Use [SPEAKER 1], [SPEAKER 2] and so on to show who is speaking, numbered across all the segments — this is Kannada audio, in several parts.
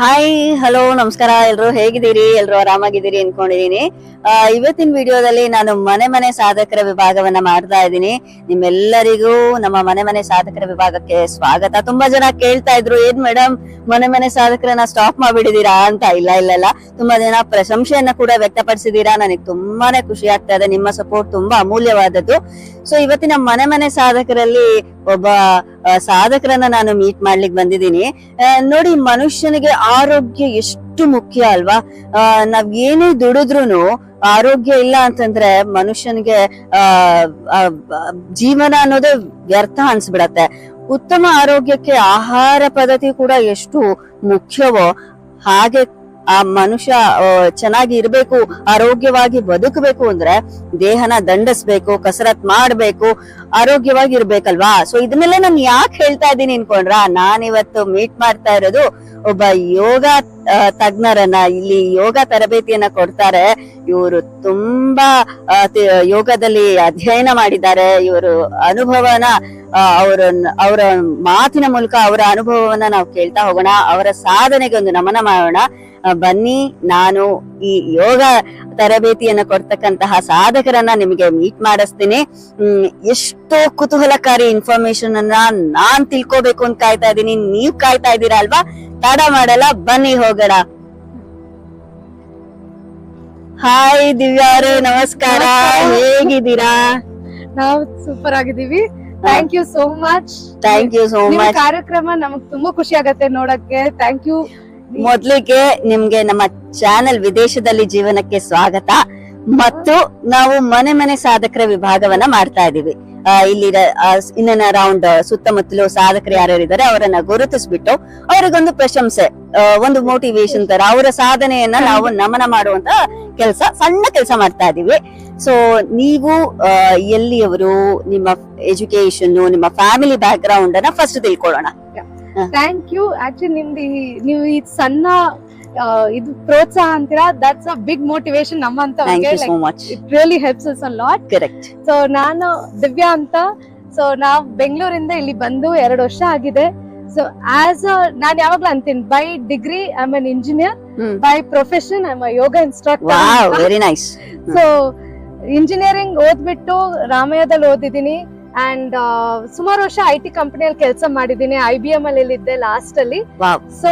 [SPEAKER 1] ಹಾಯ್ ಹಲೋ, ನಮಸ್ಕಾರ. ಎಲ್ರು ಹೇಗಿದ್ದೀರಿ? ಎಲ್ರು ಆರಾಮಾಗಿದ್ದೀರಿ ಅನ್ಕೊಂಡಿದೀನಿ ಇವತ್ತಿನ ವಿಡಿಯೋದಲ್ಲಿ ನಾನು ಮನೆ ಮನೆ ಸಾಧಕರ ವಿಭಾಗವನ್ನ ಮಾಡ್ತಾ ಇದ್ದೀನಿ. ನಿಮ್ಮೆಲ್ಲರಿಗೂ ನಮ್ಮ ಮನೆ ಮನೆ ಸಾಧಕರ ವಿಭಾಗಕ್ಕೆ ಸ್ವಾಗತ. ತುಂಬಾ ಜನ ಕೇಳ್ತಾ ಇದ್ರು, ಏನ್ ಮೇಡಮ್ ಮನೆ ಮನೆ ಸಾಧಕರನ್ನ ಸ್ಟಾಪ್ ಮಾಡಿಬಿಡಿದೀರಾ ಅಂತ. ಇಲ್ಲ ಇಲ್ಲ ಇಲ್ಲ. ತುಂಬಾ ಜನ ಪ್ರಶಂಸೆಯನ್ನ ಕೂಡ ವ್ಯಕ್ತಪಡಿಸಿದೀರಾ ನನಗೆ ತುಂಬಾನೇ ಖುಷಿ ಆಗ್ತಾ ಇದೆ. ನಿಮ್ಮ ಸಪೋರ್ಟ್ ತುಂಬಾ ಅಮೂಲ್ಯವಾದದ್ದು. ಸೊ ಇವತ್ತಿನ ಮನೆ ಮನೆ ಸಾಧಕರಲ್ಲಿ ಒಬ್ಬ ಸಾಧಕರನ್ನ ನಾನು ಮೀಟ್ ಮಾಡ್ಲಿಕ್ಕೆ ಬಂದಿದ್ದೀನಿ. ನೋಡಿ, ಮನುಷ್ಯನಿಗೆ ಆರೋಗ್ಯ ಎಷ್ಟು ಮುಖ್ಯ ಅಲ್ವಾ? ನಾವ್ ಏನೇ ದುಡಿದ್ರು ಆರೋಗ್ಯ ಇಲ್ಲ ಅಂತಂದ್ರೆ ಮನುಷ್ಯನಿಗೆ ಜೀವನ ಅನ್ನೋದೇ ವ್ಯರ್ಥ ಅನ್ಸ್ಬಿಡತ್ತೆ. ಉತ್ತಮ ಆರೋಗ್ಯಕ್ಕೆ ಆಹಾರ ಪದ್ಧತಿ ಕೂಡ ಎಷ್ಟು ಮುಖ್ಯವೋ ಹಾಗೆ ಆ ಮನುಷ್ಯ ಚೆನ್ನಾಗಿ ಇರ್ಬೇಕು, ಆರೋಗ್ಯವಾಗಿ ಬದುಕಬೇಕು ಅಂದ್ರೆ ದೇಹನ ದಂಡಿಸ್ಬೇಕು, ಕಸರತ್ ಮಾಡ್ಬೇಕು ಆರೋಗ್ಯವಾಗಿ ಇರ್ಬೇಕಲ್ವಾ ಸೊ ಇದನ್ನೆಲ್ಲ ನಾನು ಯಾಕೆ ಹೇಳ್ತಾ ಇದ್ದೀನಿ ಅನ್ಕೊಂಡ್ರ? ನಾನ್ ಇವತ್ತು ಮೀಟ್ ಮಾಡ್ತಾ ಇರೋದು ಒಬ್ಬ ಯೋಗ ತಜ್ಞರನ್ನ. ಇಲ್ಲಿ ಯೋಗ ತರಬೇತಿಯನ್ನ ಕೊಡ್ತಾರೆ. ಇವರು ತುಂಬಾ ಯೋಗದಲ್ಲಿ ಅಧ್ಯಯನ ಮಾಡಿದ್ದಾರೆ. ಇವರು ಅನುಭವನ ಅವರ ಅವರ ಮಾತಿನ ಮೂಲಕ ಅವರ ಅನುಭವವನ್ನ ನಾವು ಕೇಳ್ತಾ ಹೋಗೋಣ. ಅವರ ಸಾಧನೆಗೆ ಒಂದು ನಮನ ಮಾಡೋಣ. ಬನ್ನಿ ನಾನು ಈ ಯೋಗ ತರಬೇತಿಯನ್ನ ಕೊಡ್ತಕ್ಕಂತಹ ಸಾಧಕರನ್ನ ನಿಮಗೆ ಮೀಟ್ ಮಾಡಿಸ್ತೀನಿ. ಹ್ಮ್ ಎಷ್ಟೋ ಕುತೂಹಲಕಾರಿ ಇನ್ಫಾರ್ಮೇಶನ್ ಅನ್ನ ನಾನ್ ತಿಳ್ಕೋಬೇಕು ಅಂತ ಕಾಯ್ತಾ ಇದ್ದೀನಿ. ನೀವ್ ಕಾಯ್ತಾ ಇದ್ದೀರಾ ಅಲ್ವಾ? ತಡ ಮಾಡಲ್ಲ ಬನ್ನಿ ಹೋಗೋಣ. ಹಾಯ್ ದಿವ್ಯಾರು ನಮಸ್ಕಾರ. ಹೇಗಿದ್ದೀರಾ?
[SPEAKER 2] ನಾವು ಸೂಪರ್ ಆಗಿದ್ದೀವಿ. Thank you so much
[SPEAKER 1] thank you so much
[SPEAKER 2] ಕಾರ್ಯಕ್ರಮ ನಮಗ್ ತುಂಬಾ ಖುಷಿ ಆಗತ್ತೆ ನೋಡಕ್ಕೆ. ಥ್ಯಾಂಕ್ ಯು
[SPEAKER 1] ಮೊದ್ಲಿಗೆ ನಿಮ್ಗೆ ನಮ್ಮ ಚಾನೆಲ್ ವಿದೇಶದಲ್ಲಿ ಜೀವನಕ್ಕೆ ಸ್ವಾಗತ. ಮತ್ತು ನಾವು ಮನೆ ಮನೆ ಸಾಧಕರ ವಿಭಾಗವನ್ನ ಮಾಡ್ತಾ ಇದೀವಿ ಇಲ್ಲಿ ಇನ್ನ ರೌಂಡ್ ಸುತ್ತಮುತ್ತಲು ಸಾಧಕರು ಯಾರ್ಯಾರು ಇದ್ದಾರೆ ಅವರನ್ನ ಗುರುತಿಸ್ಬಿಟ್ಟು ಅವರಿಗೊಂದು ಪ್ರಶಂಸೆ ಒಂದು ಮೋಟಿವೇಶನ್ ತರ, ಅವರ ಸಾಧನೆಯನ್ನ ನಾವು ನಮನ ಮಾಡುವಂತ ಕೆಲಸ, ಸಣ್ಣ ಕೆಲಸ ಮಾಡ್ತಾ ಇದೀವಿ ಸೊ ನೀವು ಎಲ್ಲಿಯವರು ನಿಮ್ಮ ಎಜುಕೇಶನ್ ನಿಮ್ಮ ಫ್ಯಾಮಿಲಿ ಬ್ಯಾಕ್ ಗ್ರೌಂಡ್ ಅನ್ನ ಫಸ್ಟ್ ತಿಳ್ಕೊಳ್ಳೋಣ.
[SPEAKER 2] ಥ್ಯಾಂಕ್ ಯು ಆಕ್ಚುಲಿ ನಿಮ್ದು ನೀವು ಈ ಸಣ್ಣ ಇದು ಪ್ರೋತ್ಸಾಹ ಅಂತೀರಾ? ದಟ್ಸ್ ಅ ಬಿಗ್ ಮೋಟಿವೇಶನ್
[SPEAKER 1] ನಮ್ಮಂತ
[SPEAKER 2] it really helps us a lot
[SPEAKER 1] correct
[SPEAKER 2] so ನಾನು ದಿವ್ಯಾ ಅಂತ. ಸೊ ನಾವು ಬೆಂಗಳೂರಿಂದ ಇಲ್ಲಿ ಬಂದು ಎರಡು ವರ್ಷ ಆಗಿದೆ. ಸೊ ಆಸ್ ನಾನ್ ಯಾವಾಗ್ಲೂ ಅಂತೀನಿ by degree I am an engineer by profession I am yoga instructor
[SPEAKER 1] very nice
[SPEAKER 2] so engineering ಓದ್ಬಿಟ್ಟು ರಾಮಯ್ಯದಲ್ಲಿ ಓದಿದ್ದೀನಿ. ಅಂಡ್ ಸುಮಾರು ವರ್ಷ ಐ ಟಿ ಕಂಪನಿಯಲ್ಲಿ ಕೆಲಸ ಮಾಡಿದ್ದೀನಿ ಐ ಬಿ ಎಂ ಅಲ್ಲಿ ಇದ್ದೆ ಲಾಸ್ಟ್ ಅಲ್ಲಿ ಸೊ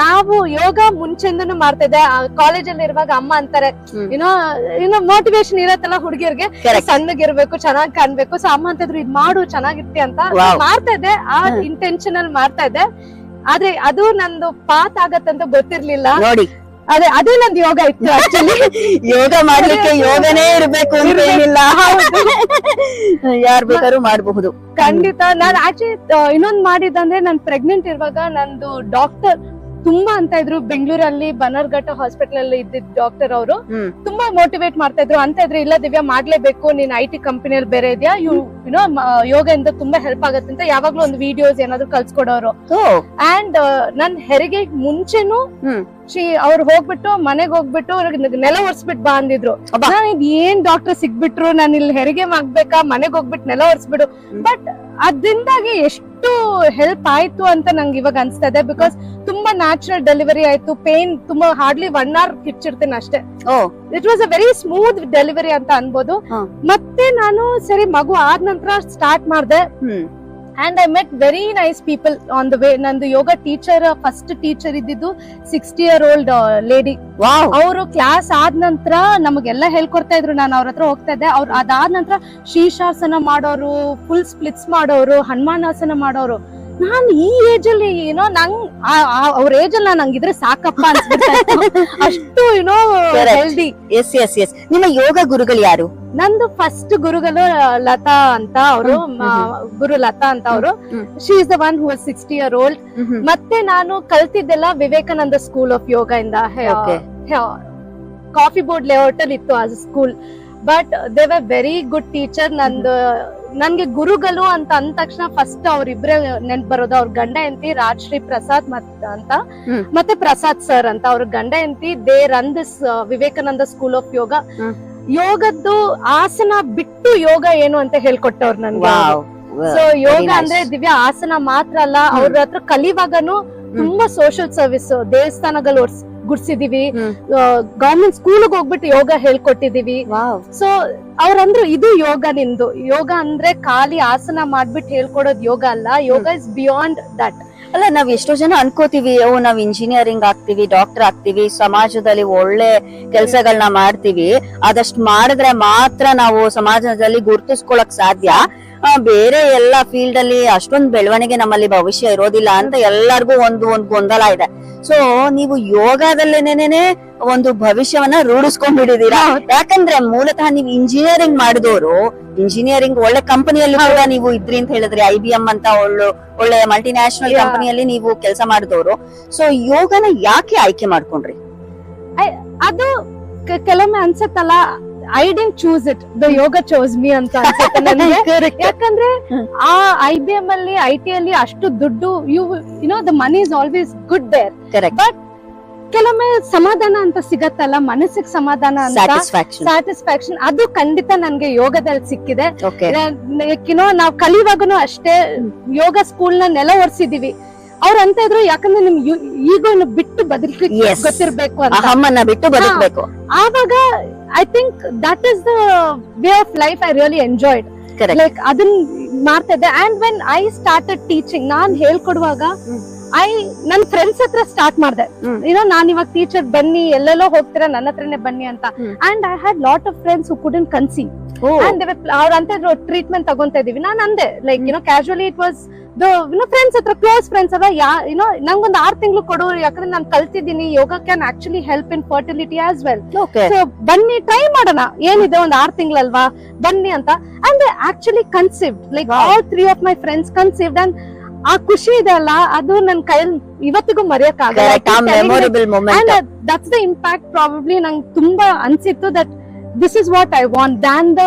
[SPEAKER 2] ನಾವು ಯೋಗ ಮುಂಚೆಂದನು ಮಾಡ್ತಾ ಇದ್ದೆ ಕಾಲೇಜಲ್ಲಿ ಇರುವಾಗ ಅಮ್ಮ ಅಂತಾರೆ. ಏನೋ ಏನೋ ಮೋಟಿವೇಶನ್ ಇರತ್ತಲ್ಲ ಹುಡುಗಿಯರ್ಗೆ
[SPEAKER 1] ಕರೆಕ್ಟ್
[SPEAKER 2] ಸಣ್ಣಗಿರ್ಬೇಕು ಚೆನ್ನಾಗಿ ಕಾಣ್ಬೇಕು. ಸೊ ಅಮ್ಮ ಅಂತಿದ್ರು ಇದ್ ಮಾಡು ಚೆನ್ನಾಗಿರ್ತಿ ಅಂತ. ಮಾಡ್ತಾ ಇದ್ದೆ. ಆ
[SPEAKER 1] ಇಂಟೆನ್ಷನಲ್
[SPEAKER 2] ಇಂಟೆನ್ಷನ್ ಅಲ್ಲಿ ಮಾಡ್ತಾ ಇದ್ದೆ. ಆದ್ರೆ ಅದು ನಂದು ಪಾತ್ ಆಗತ್ತಂತ ಗೊತ್ತಿರ್ಲಿಲ್ಲ. ಅದೇ ಅದೇ ನಂದು ಯೋಗ ಇತ್ತು ಆಕ್ಚುಲಿ
[SPEAKER 1] ಯೋಗ ಮಾಡ್ಲಿಕ್ಕೆ ಯೋಗನೇ ಇರ್ಬೇಕು ಅಂತ ಏನಿಲ್ಲ. ಯಾರ್ ಬೇಕಾದ್ರೂ ಮಾಡಬಹುದು.
[SPEAKER 2] ಖಂಡಿತ. ನಾನು ಆಕ್ಚುಲಿ ಇನ್ನೊಂದ್ ಮಾಡಿದ್ದಂದ್ರೆ ನಾನು ಪ್ರೆಗ್ನೆಂಟ್ ಇರುವಾಗ ನಂದು ಡಾಕ್ಟರ್ ತುಂಬಾ ಅಂತ ಇದ್ರು. ಬೆಂಗಳೂರಲ್ಲಿ ಬನರ್ಘಟ್ಟ ಹಾಸ್ಪಿಟಲ್ ಅಲ್ಲಿ ಇದ್ದಿದ್ ಡಾಕ್ಟರ್ ಅವರು ತುಂಬಾ ಮೋಟಿವೇಟ್ ಮಾಡ್ತಾ ಇದ್ರು. ಅಂತ ಇದ್ರೆ ಇಲ್ಲ ದಿವ್ಯಾ ಮಾಡ್ಲೇಬೇಕು ನೀನ್ ಐ ಟಿ ಕಂಪನಿಯಲ್ಲಿ ಬೇರೆ ಇದೆಯಾ? ಯು ಯುನೋ ಇಂದ ತುಂಬಾ ಹೆಲ್ಪ್ ಆಗತ್ತೆ ಅಂತ ಯಾವಾಗ್ಲೂ ಒಂದು ವಿಡಿಯೋಸ್ ಏನಾದ್ರು
[SPEAKER 1] ಕಲ್ಸ್ಕೊಡೋರು.
[SPEAKER 2] ಅಂಡ್ ನನ್ ಹೆರಿಗೆ ಮುಂಚೆನು
[SPEAKER 1] ಶ್ರೀ
[SPEAKER 2] ಶಿ ಅವ್ರು ಹೋಗ್ಬಿಟ್ಟು ಮನೆಗ್ ಹೋಗ್ಬಿಟ್ಟು ನೆಲ ಒರ್ಸ್ಬಿಟ್ ಬಾ ಅಂದಿದ್ರು. ನಾನ್ ಏನ್ ಡಾಕ್ಟರ್ ಸಿಗ್ಬಿಟ್ರು? ನಾನು ಇಲ್ಲಿ ಹೆರಿಗೆ ಮಾಡ್ಬೇಕಾ ಮನೆಗ್ ಹೋಗ್ಬಿಟ್ಟು ನೆಲ ಒರ್ಸ್ಬಿಡು. ಬಟ್ ಅದ್ರಿಂದಾಗಿ ಎಷ್ಟು ಹೆಲ್ಪ್ ಆಯ್ತು ಅಂತ ನಂಗೆ ಇವಾಗ ಅನ್ಸ್ತಾ ಇದೆ ಬಿಕಾಸ್ ತುಂಬಾ ನ್ಯಾಚುರಲ್ ಡೆಲಿವರಿ ಆಯ್ತು. ಪೇನ್ ತುಂಬಾ ಹಾರ್ಡ್ಲಿ ಒನ್ ಅವರ್ ಕಿಚ್ಚಿರ್ತೇನೆ ಅಷ್ಟೇ.
[SPEAKER 1] ಓ.
[SPEAKER 2] It was a very smooth delivery ಅಂತ ಅನ್ಬೋದು. ಮತ್ತೆ ನಾನು ಸರಿ ಮಗು ಆದ ನಂತರ ಸ್ಟಾರ್ಟ್ ಮಾಡ್ದೆ. And I met very nice people on the way ನಂದು ಯೋಗ ಟೀಚರ್ ಫಸ್ಟ್ ಟೀಚರ್ ಇದ್ದಿದ್ದು ಸಿಕ್ಸ್ಟಿ ಇಯರ್ ಓಲ್ಡ್ ಲೇಡಿ ಅವರು ಕ್ಲಾಸ್ ಆದ ನಂತರ ನಮಗೆಲ್ಲ ಹೇಳ್ಕೊಡ್ತಾ ಇದ್ರು. ನಾನು ಅವ್ರ ಹತ್ರ ಹೋಗ್ತಾ ಇದ್ದೆ. ಅವ್ರು ಅದಾದ ನಂತರ ಶೀರ್ಷಾಸನ ಮಾಡೋರು ಫುಲ್ ಸ್ಪ್ಲಿಟ್ಸ್ ಮಾಡೋರು ಹನುಮಾನಾಸನ ಮಾಡೋರು. ನಾನ್ ಈ ಏಜ್ ಅಲ್ಲಿ ಏನೋ ನಂಗ್ ಅವ್ರ ಏಜ್ ಅಲ್ಲಿ ನಾನು ಹಂಗಿದ್ರೆ ಸಾಕಪ್ಪ. ಅಷ್ಟು ಏನೋ. ಹೆಲ್ದಿ
[SPEAKER 1] ಎಸ್ ಎಸ್ ಎಸ್ ನಿಮ್ಮ ಯೋಗ ಗುರುಗಳು ಯಾರು?
[SPEAKER 2] ನಂದು ಫಸ್ಟ್ ಗುರುಗಳು ಲತಾ ಅಂತ ಅವರು ಗುರು ಲತಾ ಅಂತ ಅವರು. She is the one who sixty year old ಮತ್ತೆ ನಾನು ಕಲ್ತಿದ್ದೆಲ್ಲ ವಿವೇಕಾನಂದ ಸ್ಕೂಲ್ ಆಫ್ ಯೋಗ ಇಂದ. ಕಾಫಿ ಬೋರ್ಡ್ ಲೇಔಟ್ ಅಲ್ಲಿ ಇತ್ತು ಆ school but they were very good teacher ನಂದು ನನ್ಗೆ ಗುರುಗಳು ಅಂತ ಅಂದ ತಕ್ಷಣ ಫಸ್ಟ್ ಅವ್ರಿಬ್ರೆ ನೆನ್ಪ್ ಬರೋದು ಅವ್ರ ಗಂಡ ಎಂತಿ ರಾಜಶ್ರೀ ಪ್ರಸಾದ್ ಮತ್ ಅಂತ. ಮತ್ತೆ ಪ್ರಸಾದ್ ಸರ್ ಅಂತ ಅವ್ರ ಗಂಡ ಎಂತಿ they run this Vivekananda school of yoga. ಯೋಗದ್ದು ಆಸನ ಬಿಟ್ಟು ಯೋಗ ಏನು ಅಂತ ಹೇಳ್ಕೊಟ್ಟವ್ರು ನನ್ಗೆ. ಸೊ ಯೋಗ ಅಂದ್ರೆ ದಿವ್ಯ ಆಸನ ಮಾತ್ರ ಅಲ್ಲ ಅವ್ರ ಹತ್ರ ಕಲಿವಾಗನು ತುಂಬಾ ಸೋಷಿಯಲ್ ಸರ್ವಿಸ್ ದೇವಸ್ಥಾನಗಳು ಗುಡ್ಸಿದೀವಿ. ಗವರ್ಮೆಂಟ್ ಸ್ಕೂಲ್ಗೆ ಹೋಗ್ಬಿಟ್ಟು ಯೋಗ ಹೇಳ್ಕೊಟ್ಟಿದೀವಿ. ಸೊ ಅವ್ರಂದ್ರು ಇದು ಯೋಗ ನಿಂದು ಯೋಗ ಅಂದ್ರೆ ಖಾಲಿ ಆಸನ ಮಾಡ್ಬಿಟ್ಟು ಹೇಳ್ಕೊಡೋದು ಯೋಗ ಅಲ್ಲ. ಯೋಗ ಇಸ್ ಬಿಯಾಂಡ್ ದಟ್
[SPEAKER 1] ಅಲ್ಲ ನಾವ್ ಎಷ್ಟೋ ಜನ ಅನ್ಕೋತೀವಿ ಓ ನಾವ್ ಇಂಜಿನಿಯರಿಂಗ್ ಆಗ್ತೀವಿ ಡಾಕ್ಟರ್ ಆಗ್ತೀವಿ ಸಮಾಜದಲ್ಲಿ ಒಳ್ಳೆ ಕೆಲ್ಸಗಳನ್ನ ಮಾಡ್ತೀವಿ. ಅದಷ್ಟ್ ಮಾಡಿದ್ರೆ ಮಾತ್ರ ನಾವು ಸಮಾಜದಲ್ಲಿ ಗುರ್ತಿಸ್ಕೊಳಕ್ ಸಾಧ್ಯ. ಬೇರೆ ಎಲ್ಲ ಫೀಲ್ಡ್ ಅಲ್ಲಿ ಅಷ್ಟೊಂದು ಬೆಳವಣಿಗೆ ನಮ್ಮಲ್ಲಿ ಭವಿಷ್ಯ ಇರೋದಿಲ್ಲ ಅಂತ ಎಲ್ಲರಿಗೂ ಒಂದು ಒಂದು ಗೊಂದಲ ಇದೆ. ಸೊ ನೀವು ಯೋಗದಲ್ಲೇನೇನೆ ಒಂದು ಭವಿಷ್ಯವನ್ನ ರೂಢಿಸ್ಕೊಂಡ್ಬಿಡಿದೀರಾ ಯಾಕಂದ್ರೆ ಮೂಲತಃ ನೀವು ಇಂಜಿನಿಯರಿಂಗ್ ಮಾಡಿದವರು ಇಂಜಿನಿಯರಿಂಗ್ ಒಳ್ಳೆ ಕಂಪನಿಯಲ್ಲಿ ಕೂಡ ನೀವು ಇದ್ರಿ ಅಂತ ಹೇಳಿದ್ರೆ ಐ ಬಿ ಎಂ ಅಂತ ಒಳ್ಳೆ ಒಳ್ಳೆ ಮಲ್ಟಿನ್ಯಾಷನಲ್. ಕಂಪನಿಯಲ್ಲಿ ನೀವು ಕೆಲಸ ಮಾಡಿದವರು. ಸೊ ಯೋಗನ ಯಾಕೆ ಆಯ್ಕೆ ಮಾಡ್ಕೊಂಡ್ರಿ?
[SPEAKER 2] ಅದು ಕೆಲವೊಮ್ಮೆ ಅನ್ಸತ್ತಲ್ಲ I didn't choose it the yoga chose me ಅಂತ ಅನ್ಸುತ್ತೆ ನನಗೆ ಯಾಕಂದ್ರೆ ಆ ಐ ಬಿ ಎಂ ಅಲ್ಲಿ ಐ ಟಿ ಅಲ್ಲಿ ಅಷ್ಟು ದುಡ್ಡು you know the money is always good there but ಕೆಲವೊಮ್ಮೆ ಸಮಾಧಾನ ಅಂತ ಸಿಗತ್ತಲ್ಲ ಮನಸ್ಸಿಗೆ ಸಮಾಧಾನ ಅಂತ
[SPEAKER 1] ಸ್ಯಾಟಿಸ್ಫ್ಯಾಕ್ಷನ್
[SPEAKER 2] ಅದು ಖಂಡಿತ ನನ್ಗೆ ಯೋಗದಲ್ಲಿ ಸಿಕ್ಕಿದೆ. ನಾವ್ ಕಲಿಯುವಾಗನು ಅಷ್ಟೇ ಯೋಗ ಸ್ಕೂಲ್ನ ನೆಲ ಒರೆಸಿದೀವಿ. ಅವ್ರು ಅಂತ ಇದ್ರು ಯಾಕಂದ್ರೆ ನಿಮ್ ಈಗೋ ಬಿಟ್ಟು ಬದುಕಲಿಕ್ಕೆ
[SPEAKER 1] Yes.
[SPEAKER 2] ಗೊತ್ತಿರ್ಬೇಕು ಅಂತ.
[SPEAKER 1] ಅಹಮ್ಮನ್ನ ಬಿಟ್ಟು ಬದುಕಬೇಕು
[SPEAKER 2] ಆವಾಗ I think that is the way of life I really enjoyed
[SPEAKER 1] correct
[SPEAKER 2] like ಅದನ್ನ ಮಾಡ್ತಾ ಇದ್ದೆ and when I started teaching ನಾನ್ ಹೇಳ್ಕೊಡುವಾಗ
[SPEAKER 1] ಹ್ಮ್.
[SPEAKER 2] ಐ ನನ್ ಫ್ರೆಂಡ್ಸ್ ಹತ್ರ ಸ್ಟಾರ್ಟ್ ಮಾಡಿದೆ. ಏನೋ ನಾನ್ ಇವಾಗ ಟೀಚರ್ ಬನ್ನಿ ಎಲ್ಲೆಲ್ಲೋ ಹೋಗ್ತೀರಾ ನನ್ನ ಹತ್ರನೇ ಬನ್ನಿ ಅಂತ. And I had lot of friends who couldn't conceive and ಅವ್ರ ಅಂತ ಟ್ರೀಟ್ಮೆಂಟ್ ತಗೊಂತ ಇದೀವಿ. ನಾನು ಅಂದೆ like you know casually it was friends ಹತ್ರ ಕ್ಲೋಸ್ ಫ್ರೆಂಡ್ಸ್ ಅದ ಯಾ ಯುನೋ ನಂಗೊಂದು ಆರ್ ತಿಂಗಳು ಕೊಡು ಯಾಕಂದ್ರೆ ನಾನು ಕಲ್ತಿದ್ದೀನಿ yoga can actually help in fertility as well
[SPEAKER 1] okay
[SPEAKER 2] so ಬನ್ನಿ ಟ್ರೈ ಮಾಡೋಣ. ಏನಿದೆ ಒಂದ್ ಆರ್ ತಿಂಗಳಲ್ವಾ? ಬನ್ನಿ ಅಂತ. And actually conceived like. All three of my friends conceived and ಆ ಖುಷಿ ಇದೆ ಅಲ್ಲ? ಅದು ನನ್ ಕೈಯಲ್ಲಿ ಇವತ್ತಿಗೂ ಮರೆಯಕ್ ದಟ್ಸ್ ದ ಇಂಪ್ಯಾಕ್ಟ್ ಪ್ರಾಬಬ್ಲಿ ನಂಗೆ ತುಂಬಾ ಅನ್ಸಿತ್ತು that this is what I want than the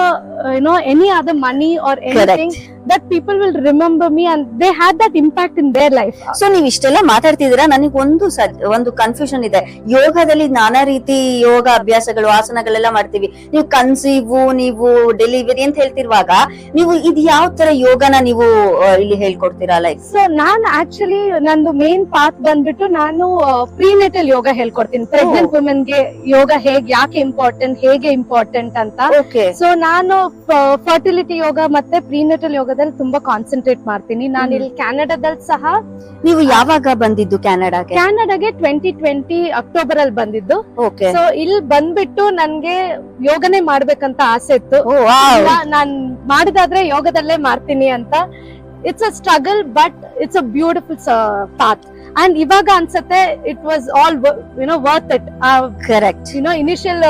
[SPEAKER 2] no any money money or anything that people will remember me and they had that impact in their life.
[SPEAKER 1] So ನೀವ್ ಇಷ್ಟೆಲ್ಲ ಮಾತಾಡ್ತಿದ್ದೀರಾ? ನನಗೆ ಒಂದು ಸಜ್- ಒಂದು ಕನ್ಫ್ಯೂಷನ್ ಇದೆ. ಯೋಗದಲ್ಲಿ ನಾನಾ ರೀತಿ ಯೋಗ ಅಭ್ಯಾಸಗಳು ಆಸನಗಳೆಲ್ಲ ಮಾಡ್ತೀವಿ. ನೀವು ಕನ್ಸೀವು ನೀವು ಡೆಲಿವರಿ ಅಂತ ಹೇಳ್ತಿರುವಾಗ ನೀವು ಇದು ಯಾವ ತರ ಯೋಗನ ನೀವು ಆ, ಇಲ್ಲಿ ಹೇಳ್ಕೊಡ್ತೀರಾ ಲೈಕ್
[SPEAKER 2] ಸೊ ನಾನ್ ಆಕ್ಚುಲಿ ನಂದು ಮೇನ್ ಪಾತ್ ಬಂದ್ಬಿಟ್ಟು ನಾನು ಪ್ರೀನೆಟಲ್ ಯೋಗ ಹೇಳ್ಕೊಡ್ತೀನಿ. ಪ್ರೆಗ್ನೆಂಟ್ ವುಮೆನ್ಗೆ ಯೋಗ ಹೇಗೆ ಯಾಕೆ ಇಂಪಾರ್ಟೆಂಟ್ ಹೇಗೆ ಇಂಪಾರ್ಟೆಂಟ್ ಅಂತ.
[SPEAKER 1] ಓಕೆ
[SPEAKER 2] ಸೊ ನಾನು ಫರ್ಟಿಲಿಟಿ ಯೋಗ ಮತ್ತೆ ಪ್ರೀನೆಟಲ್ ಯೋಗದಲ್ಲಿ ತುಂಬಾ ಕಾನ್ಸಂಟ್ರೇಟ್ ಮಾಡ್ತೀನಿ. ನಾನು ಇಲ್ಲಿ ಕ್ಯಾನಡಾದಲ್ಲಿ ಸಹ
[SPEAKER 1] ನೀವು ಯಾವಾಗ ಬಂದಿದ್ದು ಕ್ಯಾನಡಾಗೆ
[SPEAKER 2] ಕ್ಯಾನಡಾಗೆ ಟ್ವೆಂಟಿ ಟ್ವೆಂಟಿ ಅಕ್ಟೋಬರ್ ಅಲ್ಲಿ ಬಂದಿದ್ದು.
[SPEAKER 1] ಓಕೆ
[SPEAKER 2] ಸೊ ಇಲ್ಲಿ ಬಂದ್ಬಿಟ್ಟು ನನ್ಗೆ ಯೋಗನೇ ಮಾಡ್ಬೇಕಂತ ಆಸೆ ಇತ್ತು. ನಾನ್ ಮಾಡಿದಾದ್ರೆ ಯೋಗದಲ್ಲೇ ಮಾಡ್ತೀನಿ ಅಂತ. It's a struggle but it's a beautiful path and ಇವಾಗ ಅನ್ಸತ್ತೆ it was all you know worth it
[SPEAKER 1] correct
[SPEAKER 2] you know initial